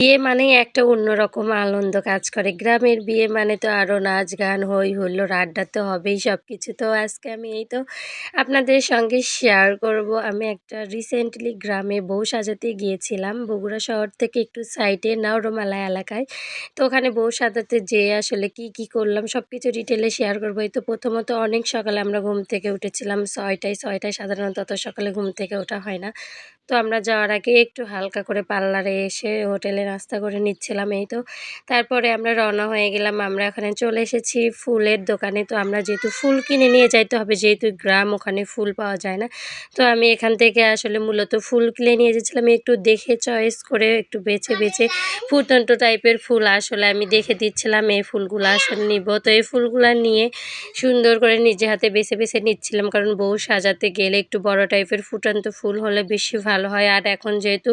বিয়ে মানেই একটা অন্যরকম আনন্দ কাজ করে। গ্রামের বিয়ে মানে তো আরও নাচ গান, হই হুল্লোড়, আড্ডা তো হবেই সব কিছু তো আজকে আমি এই তো আপনাদের সঙ্গে শেয়ার করব। আমি একটা রিসেন্টলি গ্রামে বউ সাজাতে গিয়েছিলাম বগুড়া শহর থেকে একটু সাইডে নাওরমালা এলাকায়। তো ওখানে বউ সাজাতে যেয়ে আসলে কি কি করলাম সব কিছু ডিটেলে শেয়ার করব। এই তো প্রথমত অনেক সকালে আমরা ঘুম থেকে উঠেছিলাম। ছয়টায় ছয়টায় সাধারণত অত সকালে ঘুম থেকে ওঠা হয় না। তো আমরা যাওয়ার আগে একটু হালকা করে পার্লারে এসে হোটেলে নাস্তা করে নিচ্ছিলাম এই তো। তারপরে আমরা রওনা হয়ে গেলাম, আমরা এখানে চলে এসেছি ফুলের দোকানে। তো আমরা যেহেতু ফুল কিনে নিয়ে যাইতে হবে, যেহেতু গ্রাম, ওখানে ফুল পাওয়া যায় না। তো আমি এখান থেকে আসলে মূলত ফুল কিনে নিয়ে এসেছিলাম একটু দেখে চয়েস করে একটু বেছে বেছে ফুটন্ত টাইপের ফুল আসলে আমি দেখে দিচ্ছিলাম, এই ফুলগুলো আসলে নিব। তো এই ফুলগুলো নিয়ে সুন্দর করে নিজে হাতে বেছে বেছে নিচ্ছিলাম, কারণ বউ সাজাতে গেলে একটু বড় টাইপের ফুটন্ত ফুল হলে বেশি ভালো হয়। আর এখন যেহেতু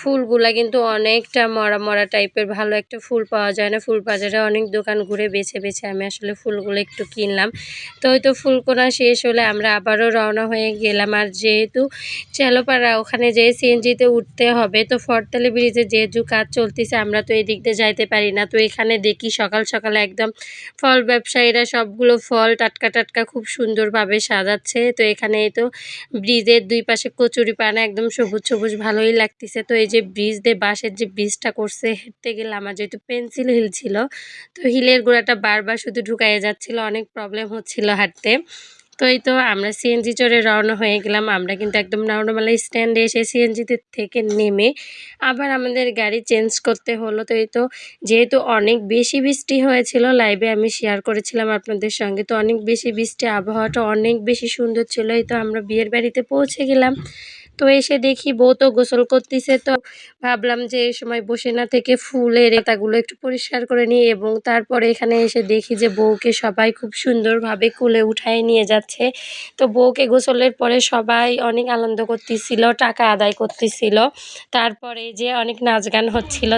ফুলগুলা কিন্তু অনেকটা মরা মরা টাইপের ভালো একটা ফুল পাওয়া যায় না। ফুল বাজারে অনেক দোকান ঘুরে বেছে বেছে আমি আসলে ফুলগুলো একটু কিনলাম। তো হয়তো ফুল কোনা শেষ হলে আমরা আবারও রওনা হয়ে গেলাম। আর যেহেতু চেলোপাড়া, ওখানে যেয়ে সিএনজিতে উঠতে হবে, তো ফরতালি ব্রিজে যেহেতু কাজ চলতেছে, আমরা তো এই দিক দিয়ে যাইতে পারি না। তো এখানে দেখি সকাল সকাল একদম ফল ব্যবসায়ীরা সবগুলো ফল টাটকা টাটকা খুব সুন্দরভাবে সাজাচ্ছে। তো এখানে তো ব্রিজের দুই পাশে কচুরি পানা একদম সবুজ সবুজ ভালোই লাগতেছে। তো এই যে ব্রিজ দিয়ে বাঁশের যে ব্রিজটা করছে হেঁটতে গেলে। আমার যেহেতু পেন্সিল হিল ছিল, তো হিলের গোড়াটা বারবার শুধু ঢুকাইয়ে যাচ্ছিল, অনেক প্রবলেম হচ্ছিল হাঁটতে। তো এই তো আমরা সিএনজি চড়ে রওনা হয়ে গেলাম। আমরা কিন্তু একদম নর্মাল স্ট্যান্ডে এসে সিএনজিতে থেকে নেমে আবার আমাদের গাড়ি চেঞ্জ করতে হলো। তো এই তো যেহেতু অনেক বেশি বৃষ্টি হয়েছিল লাইভে আমি শেয়ার করেছিলাম আপনাদের সঙ্গে। তো অনেক বেশি বৃষ্টি, আবহাওয়াটা অনেক বেশি সুন্দর ছিল। এই তো আমরা বিয়ের বাড়িতে পৌঁছে গেলাম। তো এসে দেখি বউ তো গোসল করতেছে তো ভাবলাম যে এই সময় বসে না থেকে ফুলের এতাগুলো একটু পরিষ্কার করে নিই এবং তারপরে এখানে এসে দেখি যে বউকে সবাই খুব সুন্দরভাবে কুলে উঠায় নিয়ে যাচ্ছে। তো বউকে গোসলের পরে সবাই অনেক আনন্দ করতেছিল, টাকা আদায় করতেছিল। তারপরে যে অনেক নাচ গান হচ্ছিল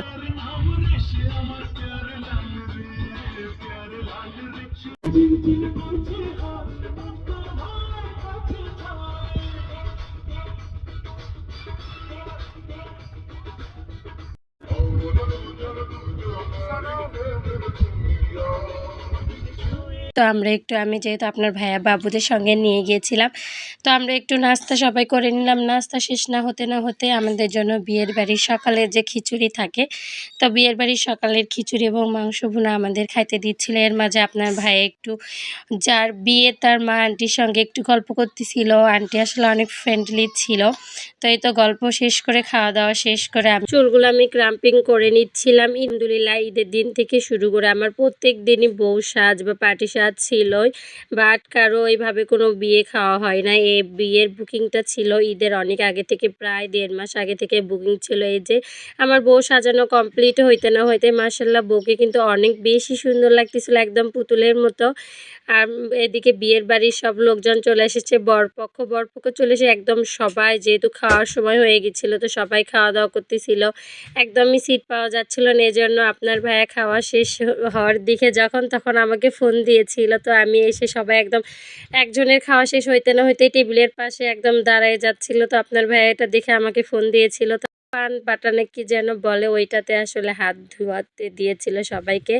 Give it to me, y'all. তো আমরা একটু, আমি যেহেতু আপনার ভাইয়া বাবুদের সঙ্গে নিয়ে গিয়েছিলাম, তো আমরা একটু নাস্তা সবাই করে নিলাম। নাস্তা শেষ না হতে না হতে আমাদের জন্য বিয়ের বাড়ির সকালে যে খিচুড়ি থাকে, তো বিয়ের বাড়ির সকালের খিচুড়ি এবং মাংস ভুনা আমাদের খাইতে দিচ্ছিল। এর মাঝে আপনার ভাই একটু, যার বিয়ে তার মা আন্টির সঙ্গে একটু গল্প করতেছিল। আন্টি আসলে অনেক ফ্রেন্ডলি ছিল। তো এই তো গল্প শেষ করে, খাওয়া দাওয়া শেষ করে আমি চুলগুলো আমি ক্রাম্পিং করে নিচ্ছিলাম। ইন্দুলিল্লাহ ঈদের দিন থেকে শুরু করে আমার প্রত্যেক দিনই বউ সাজ বা পার্টি সাজ ছিলই বাট কারও এইভাবে কোনো বিয়ে খাওয়া হয় না এই বিয়ের বুকিংটা ছিল ঈদের অনেক আগে থেকে, প্রায় দেড় মাস আগে থেকে বুকিং ছিল এই যে, আমার বউ সাজানো কমপ্লিট হইতে না হইতে মার্শাল্লাহ বউকে কিন্তু অনেক বেশি সুন্দর লাগতেছিল, একদম পুতুলের মতো। আর এদিকে বিয়ের বাড়ির সব লোকজন চলে এসেছে, বরপক্ষ বরপক্ষ চলে এসে একদম সবাই যেহেতু খাওয়ার সময় হয়ে গেছিল, তো সবাই খাওয়া দাওয়া করতেছিল। একদমই সিট পাওয়া যাচ্ছিল না এই জন্য আপনার ভাইয়া খাওয়া শেষ হওয়ার দিকে যখন, তখন আমাকে ফোন দিয়েছিল তো আমি এসে সবাই একদম একজনের খাওয়া শেষ হইতে না হইতে টেবিলের পাশে একদম দাঁড়ায় যাচ্ছিল। তো আপনার ভাইয়া এটা দেখে আমাকে ফোন দিয়েছিল। তো পান বাটানে কি যেন বলে, ওইটাতে আসলে হাত ধোয়াতে দিয়েছিল সবাইকে।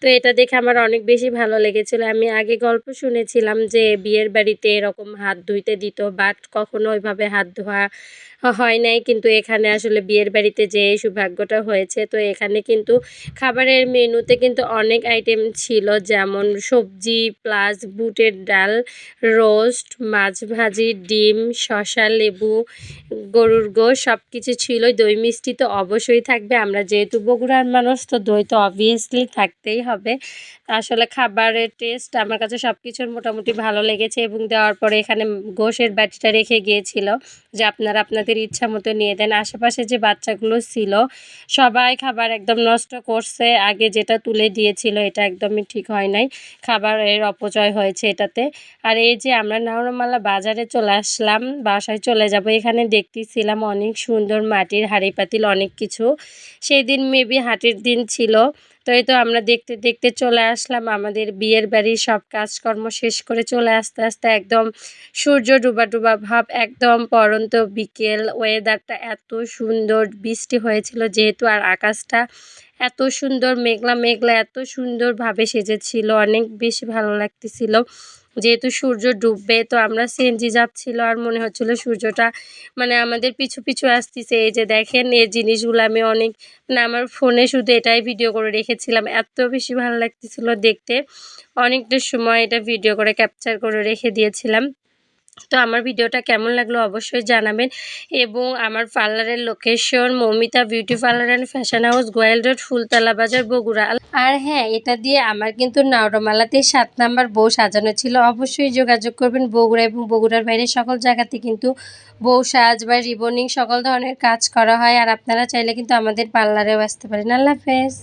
তো এটা দেখে আমার অনেক বেশি ভালো লেগেছিল। আমি আগে গল্প শুনেছিলাম যে বিয়ের বাড়িতে এরকম হাত ধুইতে দিত, বাট কখনো ওইভাবে হাত ধোয়া হয় নাই, কিন্তু এখানে আসলে বিয়ের বাড়িতে যে সৌভাগ্যটা হয়েছে, তো এখানে কিন্তু খাবারের মেনুতে কিন্তু অনেক আইটেম ছিল, যেমন সবজি প্লাস বুটের ডাল রোস্ট মাছ ভাজি, ডিম শশা লেবু, গরুর গোশ সব কিছু ছিল। দই মিষ্টি তো অবশ্যই থাকবে, আমরা যেহেতু বগুড়ার মানুষ, তো দই তো অবভিয়াসলি থাকতেই হবে। আসলে খাবারের টেস্ট আমার কাছে সব কিছুর মোটামুটি ভালো লেগেছে এবং দেওয়ার পরে এখানে গোশের বাটিটা রেখে গিয়েছিল, যে আপনারা আপনাদের ইচ্ছা মতো নিয়ে দেন। আশেপাশে যে বাচ্চাগুলো ছিল, সবাই খাবার একদম নষ্ট করছে। আগে যেটা তুলে দিয়েছিল, এটা একদমই ঠিক হয় নাই। খাবারের অপচয় হয়েছে এটাতে। আর এই যে আমরা নাওরমালা বাজারে চলে আসলাম, বাসায় চলে যাব, এখানে দেখতেছিলাম অনেক সুন্দর মাটির হাড়ি পাতিল অনেক কিছু। সেই দিন মেবি হাটের দিন ছিল। তো এই তো আমরা দেখতে দেখতে চলে আসলাম। আমাদের বিয়ের বাড়ির সব কাজকর্ম শেষ করে চলে আসতে আসতে একদম সূর্য ডুবা ডুবা ভাব একদম পরন্ত বিকেল। ওয়েদারটা এত সুন্দর, বৃষ্টি হয়েছিল যেহেতু আর আকাশটা এত সুন্দর, মেঘলা মেঘলা, এত সুন্দরভাবে সেজেছিল। অনেক বেশি ভালো লাগতেছিল। যেহেতু সূর্য ডুববে, তো আমরা সিএনজি যাচ্ছিল আর মনে হচ্ছিল সূর্যটা মানে আমাদের পিছু পিছু আসতেছে। এই যে দেখেন, এই জিনিসগুলো আমি অনেক মানে আমার ফোনে শুধু এটাই ভিডিও করে রেখেছিলাম। এত বেশি ভালো লাগতেছিল দেখতে। অনেকটা সময় এটা ভিডিও করে ক্যাপচার করে রেখে দিয়েছিলাম। তো আমার ভিডিওটা কেমন লাগল অবশ্যই জানাবেন। এবং আমার পার্লারের location Momita beauty parlour and fashion house Goyal road, Phultala Bazar, Bogura. আর হ্যাঁ এটা দিয়ে আমার কিন্তু নাওরমালাতে সাত নাম্বার বউ সাজানো ছিল। অবশ্যই যোগাযোগ করবেন বগুড়া এবং বগুড়ার বাইরে সকল জায়গাতে কিন্তু বউ সাজ বা রিবনিং সকল ধরনের কাজ করা হয়। আর আপনারা চাইলে কিন্তু আমাদের পার্লারেও আসতে পারেন। আল্লাহ হাফেজ।